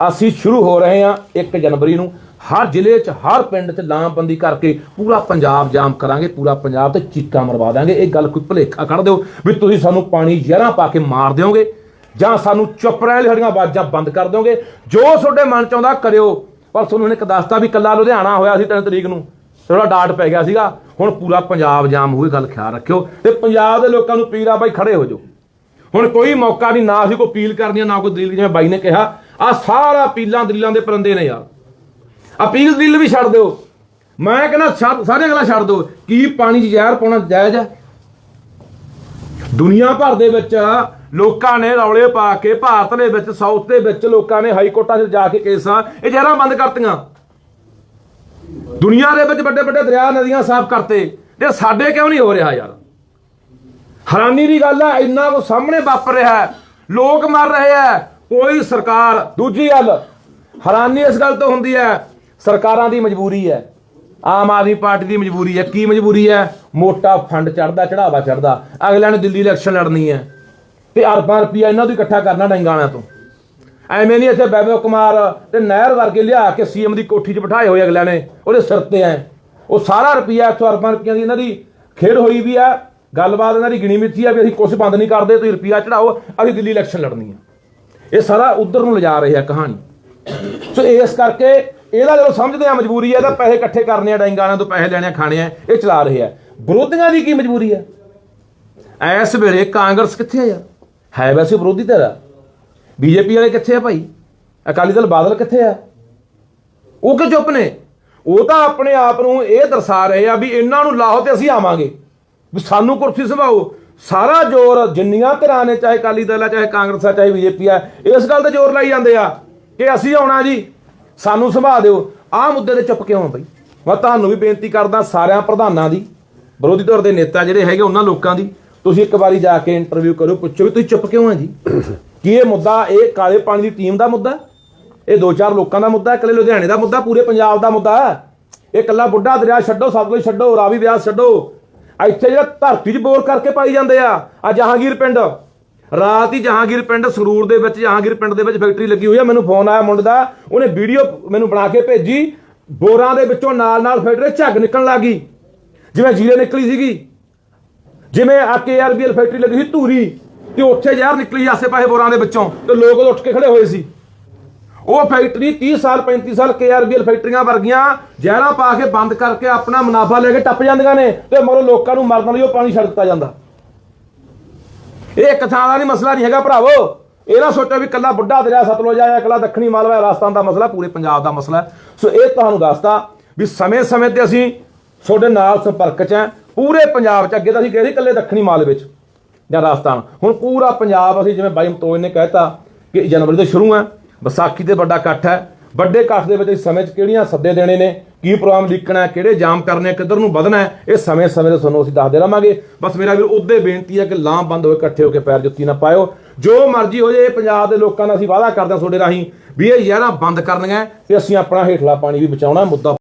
ਅਸੀਂ ਸ਼ੁਰੂ ਹੋ ਰਹੇ ਹਾਂ 1 ਜਨਵਰੀ ਨੂੰ। ਹਰ ਜ਼ਿਲ੍ਹੇ 'ਚ ਹਰ ਪਿੰਡ 'ਚ ਲਾਮਬੰਦੀ ਕਰਕੇ ਪੂਰਾ ਪੰਜਾਬ ਜਾਮ ਕਰਾਂਗੇ ਪੂਰਾ ਪੰਜਾਬ ਤੇ ਚੀਕਾਂ ਮਰਵਾ ਦਾਂਗੇ ਇਹ ਗੱਲ ਕੋਈ ਭੁਲੇਖਾ ਕੱਢ ਦਿਓ ਵੀ ਤੁਸੀਂ ਸਾਨੂੰ ਪਾਣੀ ਜ਼ਹਿਰਾਂ ਪਾ ਕੇ ਮਾਰ ਦਿਓਗੇ ਜਾਂ ਸਾਨੂੰ ਚੁੱਪ ਰਹਿਣ ਲਈ ਸਾਡੀਆਂ ਆਵਾਜ਼ਾਂ ਬੰਦ ਕਰ ਦਿਓਗੇ। ਜੋ ਤੁਹਾਡੇ ਮਨ 'ਚ ਆਉਂਦਾ ਕਰਿਓ। ਪਰ ਤੁਹਾਨੂੰ ਇਹਨੇ ਇੱਕ ਦੱਸਤਾ ਵੀ ਕੱਲਾ ਲੁਧਿਆਣਾ ਹੋਇਆ ਸੀ 3 ਤਰੀਕ ਨੂੰ। ਥੋੜਾ ਡਾਟ ਪੈ ਗਿਆ ਸੀਗਾ। ਹੁਣ ਪੂਰਾ ਪੰਜਾਬ ਜਾਮ ਹੋਈ ਗੱਲ ਖਿਆਲ ਰੱਖਿਓ। ਤੇ ਪੰਜਾਬ ਦੇ ਲੋਕਾਂ ਨੂੰ ਪੀਰਾ ਬਾਈ ਖੜੇ ਹੋ ਜਾਓ। ਹੁਣ ਕੋਈ ਮੌਕਾ ਨਹੀਂ ਨਾ ਅਸੀਂ ਕੋਈ ਅਪੀਲ ਕਰਨੀ ਆ, ਨਾ ਕੋਈ ਦਲੀਲ ਜਿਵੇਂ ਬਾਈ ਨੇ ਕਿਹਾ ਆ ਸਾਰਾ ਅਪੀਲਾਂ ਦਲੀਲਾਂ ਦੇ ਪਰੰਦੇ ਨੇ ਯਾਰ। ਅਪੀਲ ਦਲੀਲ ਵੀ ਛੱਡ ਦਿਓ। ਮੈਂ ਕਹਿੰਦਾ ਛੱਡ- ਸਾਰੀਆਂ ਗੱਲਾਂ ਛੱਡ ਦਿਓ। ਕੀ ਪਾਣੀ 'ਚ ਜ਼ਹਿਰ ਪਾਉਣਾ ਜਾਇਜ਼ ਹੈ? ਦੁਨੀਆ ਭਰ ਦੇ ਵਿੱਚ ਲੋਕਾਂ ਨੇ ਰੌਲੇ ਪਾ ਕੇ ਭਾਰਤ ਦੇ ਵਿੱਚ, ਸਾਊਥ ਦੇ ਵਿੱਚ ਲੋਕਾਂ ਨੇ ਹਾਈ ਕੋਰਟਾਂ 'ਚ ਜਾ ਕੇ ਕੇਸਾਂ, ਇਹ ਜ਼ਹਿਰਾਂ ਬੰਦ ਕਰਤੀਆਂ। ਦੁਨੀਆ ਦੇ ਵਿੱਚ ਵੱਡੇ ਵੱਡੇ ਦਰਿਆ ਨਦੀਆਂ ਸਾਫ਼ ਕਰਤੇ। ਤੇ ਸਾਡੇ ਕਿਉਂ ਨਹੀਂ ਹੋ ਰਿਹਾ ਯਾਰ? ਹੈਰਾਨੀ ਦੀ ਗੱਲ ਹੈ ਇੰਨਾ ਕੋ ਸਾਹਮਣੇ ਵਾਪਰ ਰਿਹਾ ਲੋਕ ਮਰ ਰਹੇ ਹੈ। ਕੋਈ ਸਰਕਾਰ, ਦੂਜੀ ਗੱਲ, ਹੈਰਾਨੀ ਇਸ ਗੱਲ ਤੋਂ ਹੁੰਦੀ ਹੈ, ਸਰਕਾਰਾਂ ਦੀ ਮਜਬੂਰੀ ਹੈ, ਆਮ ਆਦਮੀ ਪਾਰਟੀ ਦੀ ਮਜਬੂਰੀ ਹੈ। ਕੀ ਮਜਬੂਰੀ ਹੈ? ਮੋਟਾ ਫੰਡ ਚੜਦਾ ਚੜਾਵਾ ਚੜਦਾ ਅਗਲਿਆਂ ਨੇ ਦਿੱਲੀ ਇਲੈਕਸ਼ਨ ਲੜਨੀ ਹੈ। ਤੇ ਅਰਬਾਂ ਰੁਪਈਆ ਇਹਨਾਂ ਤੋਂ ਇਕੱਠਾ ਕਰਨਾ ਡੰਗਾਣਾ ਤੋਂ। ਐਵੇਂ ਨਹੀਂ ਇੱਥੇ ਬੈਬੋ ਕੁਮਾਰ ਤੇ ਨਹਿਰ ਵਰਗੇ ਲਿਆ ਕੇ ਸੀਐਮ ਦੀ ਕੋਠੀ 'ਚ ਬਿਠਾਏ ਹੋਏ ਅਗਲਿਆਂ ਨੇ, ਉਹਦੇ ਸਿਰ ਤੇ ਐ। ਉਹ ਸਾਰਾ ਰੁਪਈਆ ਇੱਥੋਂ ਅਰਬਾਂ ਰੁਪਈਆਂ ਦੀ ਇਹਨਾਂ ਦੀ ਖੇਡ ਹੋਈ ਵੀ ਆ ਗੱਲਬਾਤ ਇਹਨਾਂ ਦੀ ਗਿਣੀ ਮਿੱਥੀ ਆ ਵੀ ਅਸੀਂ ਕੁਝ ਬੰਦ ਨਹੀਂ ਕਰਦੇ, ਤੁਸੀਂ ਰੁਪਈਆ ਚੜਾਓ ਅਸੀਂ ਦਿੱਲੀ ਇਲੈਕਸ਼ਨ ਲੜਨੀ ਆ ਇਹ ਸਾਰਾ ਉਧਰ ਨੂੰ ਲਿਜਾ ਰਹੇ ਆ ਕਹਾਣੀ। ਸੋ ਇਸ ਕਰਕੇ ਇਹਦਾ ਜਦੋਂ ਸਮਝਦੇ ਆ ਮਜਬੂਰੀ ਹੈ ਤਾਂ ਪੈਸੇ ਇਕੱਠੇ ਕਰਨੇ ਆ ਡੈਂਗਾਣਾ ਤੋਂ ਪੈਸੇ ਲੈਣੇ ਆ, ਖਾਣੇ ਆ, ਇਹ ਚਲਾ ਰਹੇ ਆ। ਵਿਰੋਧੀਆਂ ਦੀ ਕੀ ਮਜਬੂਰੀ ਹੈ ਐਸ ਵੇਲੇ ਕਾਂਗਰਸ ਕਿੱਥੇ ਆ ਯਾਰ? ਹੈ ਵੈਸੇ ਵਿਰੋਧੀ ਧਿਰ ਬੀਜੇਪੀ ਵਾਲੇ ਕਿੱਥੇ ਆ ਭਾਈ? ਅਕਾਲੀ ਦਲ ਬਾਦਲ ਕਿੱਥੇ ਆ? ਉਹ ਕਿ ਚੁੱਪ ਨੇ? ਉਹ ਤਾਂ ਆਪਣੇ ਆਪ ਨੂੰ ਇਹ ਦਰਸਾ ਰਹੇ ਆ ਵੀ ਇਹਨਾਂ ਨੂੰ ਲਾਹੋ ਤੇ ਅਸੀਂ ਆਵਾਂਗੇ। ਵੀ ਸਾਨੂੰ ਕੁਰਸੀ ਸੰਭਾਓ ਸਾਰਾ ਜ਼ੋਰ ਜਿੰਨੀਆਂ ਧਿਰਾਂ ਨੇ, ਚਾਹੇ ਅਕਾਲੀ ਦਲ ਆ, ਚਾਹੇ ਕਾਂਗਰਸ ਆ, ਚਾਹੇ ਬੀਜੇਪੀ ਆ, ਇਸ ਗੱਲ ਤੇ ਜ਼ੋਰ ਲਾਈ ਜਾਂਦੇ ਆ ਕਿ ਅਸੀਂ ਆਉਣਾ ਜੀ। ਸਾਨੂੰ ਸੰਭਾ ਦਿਓ। ਆਹ ਮੁੱਦੇ ਤੇ ਚੁੱਪ ਕਿਉਂ ਆ ਬਈ? ਮੈਂ ਤੁਹਾਨੂੰ ਵੀ ਬੇਨਤੀ ਕਰਦਾ ਸਾਰਿਆਂ ਪ੍ਰਧਾਨਾਂ ਦੀ, ਵਿਰੋਧੀ ਧਿਰ ਦੇ ਨੇਤਾ ਜਿਹੜੇ ਹੈਗੇ ਉਹਨਾਂ ਲੋਕਾਂ ਦੀ, ਤੁਸੀਂ ਇੱਕ ਵਾਰੀ ਜਾ ਕੇ ਇੰਟਰਵਿਊ ਕਰੋ ਪੁੱਛੋ ਵੀ ਤੁਸੀਂ ਚੁੱਪ ਕਿਉਂ ਆ ਜੀ? ਕੀ ਇਹ ਮੁੱਦਾ, ਇਹ ਕਾਲੇ ਪਾਣੀ ਦੀ ਟੀਮ ਦਾ ਮੁੱਦਾ? ਇਹ ਦੋ ਚਾਰ ਲੋਕਾਂ ਦਾ ਮੁੱਦਾ, ਇਕੱਲੇ ਲੁਧਿਆਣੇ ਦਾ ਮੁੱਦਾ, ਪੂਰੇ ਪੰਜਾਬ ਦਾ ਮੁੱਦਾ? ਇਹ ਇਕੱਲਾ ਬੁੱਢਾ ਦਰਿਆ ਛੱਡੋ, ਸਭ ਸਤਲੁਜ ਛੱਡੋ, ਰਾਵੀ ਬਿਆਸ ਛੱਡੋ। ਇੱਥੇ ਜਿਹੜਾ ਧਰਤੀ 'ਚ ਬੋਰ ਕਰਕੇ ਪਾਈ ਜਾਂਦੇ ਆ ਆ ਜਹਾਂਗੀਰ ਪਿੰਡ। ਰਾਤ ਹੀ ਜਹਾਂਗੀਰ ਪਿੰਡ ਸਰੂਰ ਦੇ ਵਿੱਚ, ਜਹਾਂਗੀਰ ਪਿੰਡ ਦੇ ਵਿੱਚ ਫੈਕਟਰੀ ਲੱਗੀ ਹੋਈ ਆ। ਮੈਨੂੰ ਫੋਨ ਆਇਆ ਮੁੰਡੇ ਦਾ, ਉਹਨੇ ਵੀਡੀਓ ਮੈਨੂੰ ਬਣਾ ਕੇ ਭੇਜੀ। ਬੋਰਾਂ ਦੇ ਵਿੱਚੋਂ ਨਾਲ ਨਾਲ ਫੈਕਟਰੀ ਝੱਗ ਨਿਕਲਣ ਲੱਗੀ ਜਿਵੇਂ ਜੀਰੇ ਨਿਕਲੀ ਸੀਗੀ। ਜਿਵੇਂ ਆ ਕੇਆਰਬੀਐਲ ਫੈਕਟਰੀ ਲੱਗੀ ਸੀ ਧੂਰੀ, ਤੇ ਉੱਥੇ ਜ਼ਹਿਰ ਨਿਕਲੀ ਆਸੇ ਪਾਸੇ ਬੋਰਾਂ ਦੇ ਵਿੱਚੋਂ, ਤੇ ਲੋਕ ਉੱਠ ਕੇ ਖੜੇ ਹੋਏ ਸੀ। ਉਹ ਫੈਕਟਰੀ 30 ਸਾਲ 35 ਸਾਲ ਕੇਆਰਬੀਐਲ ਫੈਕਟਰੀਆਂ ਵਰਗੀਆਂ ਜ਼ਹਿਰਾਂ ਪਾ ਕੇ ਬੰਦ ਕਰਕੇ ਆਪਣਾ ਮੁਨਾਫਾ ਲੈ ਕੇ ਟੱਪ ਜਾਂਦੀਆਂ ਨੇ ਤੇ ਮਰੋ ਲੋਕਾਂ ਨੂੰ ਮਰਨ ਲਈ ਉਹ ਪਾਣੀ ਛੱਡ ਦਿੱਤਾ ਜਾਂਦਾ। ਇਹ ਇੱਕ ਥਾਂ ਦਾ ਨਹੀਂ ਮਸਲਾ ਨਹੀਂ ਹੈਗਾ ਭਰਾਵੋ। ਇਹ ਨਾ ਸੋਚੋ ਵੀ ਕੱਲਾ ਬੁੱਢਾ ਦਰਿਆ ਸਤਲੁਜ ਆ ਜਾਂ ਕੱਲਾ ਦੱਖਣੀ ਮਾਲਵਾ ਜਾਂ ਰਾਜਸਥਾਨ ਦਾ ਮਸਲਾ, ਪੂਰੇ ਪੰਜਾਬ ਦਾ ਮਸਲਾ ਸੋ ਇਹ ਤੁਹਾਨੂੰ ਦੱਸਦਾ ਵੀ ਸਮੇਂ-ਸਮੇਂ ਤੇ ਅਸੀਂ ਤੁਹਾਡੇ ਨਾਲ ਸੰਪਰਕ 'ਚ ਹਾਂ। ਪੂਰੇ ਪੰਜਾਬ 'ਚ ਅੱਗੇ ਤਾਂ ਅਸੀਂ ਕਹਿੰਦੇ ਕੱਲੇ ਦੱਖਣੀ ਮਾਲ ਵਿੱਚ ਜਾਂ ਰਾਜਸਥਾਨ। ਹੁਣ ਪੂਰਾ ਪੰਜਾਬ ਅਸੀਂ ਜਿਵੇਂ ਬਾਈ ਮਤੋਜ ਨੇ ਕਹਿਤਾ ਕਿ ਜਨਵਰੀ ਤੋਂ ਸ਼ੁਰੂ ਹੈ। ਵਿਸਾਖੀ ਤੇ ਵੱਡਾ ਇਕੱਠ ਹੈ। ਵੱਡੇ ਇਕੱਠ ਦੇ ਵਿੱਚ ਇਸ ਸਮੇਂ 'ਚ ਕਿਹੜੀਆਂ ਸੱਦੇ ਦੇਣੇ ਨੇ? ਕੀ ਪ੍ਰੋਗਰਾਮ ਲਿਖਣਾ ਕਿਹੜੇ ਜਾਮ ਕਰਨੇ ਕਿੱਧਰ ਨੂੰ ਵਧਣਾ ਇਹ ਸਮੇਂ ਸਮੇਂ ਤੇ ਤੁਹਾਨੂੰ ਅਸੀਂ ਦੱਸਦੇ ਰਵਾਂਗੇ। ਬਸ ਮੇਰਾ ਵੀਰ, ਉਹਦੇ ਬੇਨਤੀ ਹੈ ਕਿ ਲਾਂ ਬੰਦ ਹੋਏ ਇਕੱਠੇ ਹੋ ਕੇ ਪੈਰ ਜੁੱਤੀ ਨਾ ਪਾਇਓ। ਜੋ ਮਰਜ਼ੀ ਹੋ ਜਾਏ ਪੰਜਾਬ ਦੇ ਲੋਕਾਂ ਦਾ ਅਸੀਂ ਵਾਅਦਾ ਕਰਦੇ ਹਾਂ ਤੁਹਾਡੇ ਰਾਹੀਂ ਵੀ ਇਹ ਯਾਰਾਂ ਬੰਦ ਕਰਨੀਆਂ ਤੇ ਅਸੀਂ ਆਪਣਾ ਹੇਠਲਾ ਪਾਣੀ ਵੀ ਬਚਾਉਣਾ ਮੁੱਦਾ